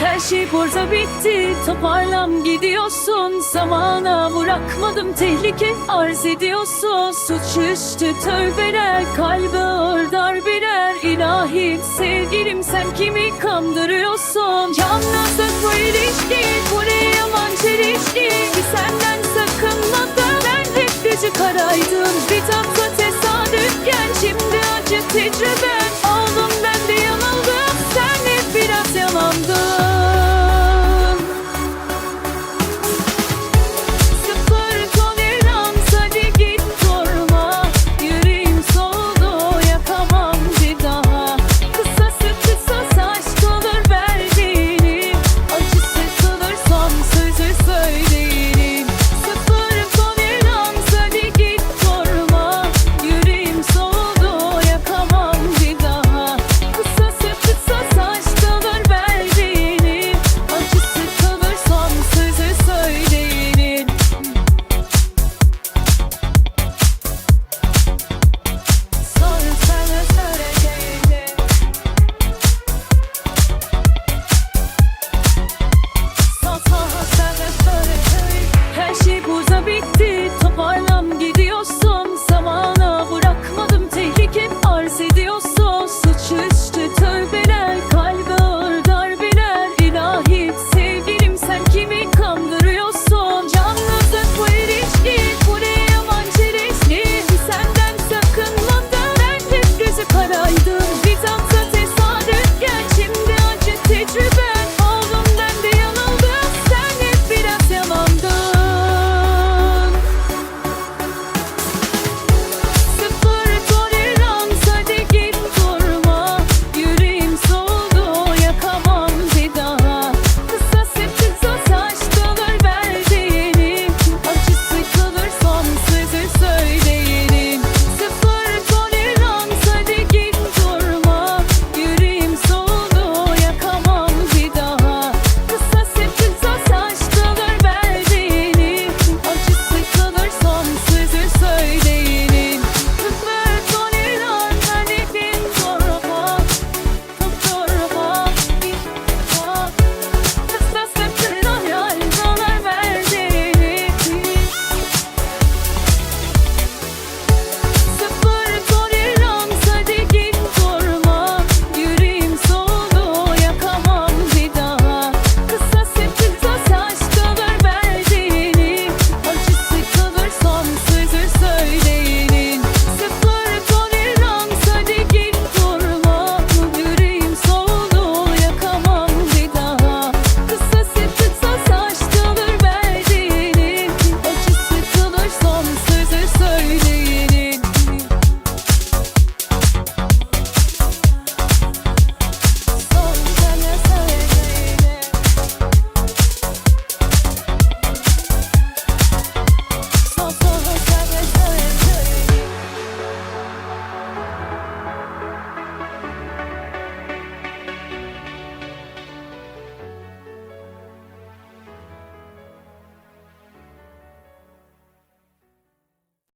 Her şey burada bitti. Toparlam gidiyorsun. Zamana bırakmadım tehlike arz ediyorsun. Suç üstü tövbeler Kalbe ağır darbeler. İlahim sevgilim sen kimi kandırıyorsun? Yalnızlık bu ilişki Bu ne yaman çelişki. Ki senden sakınmadım Ben hep gücü karaydım. Bir tatlı tesadüfken Şimdi acı tecrüben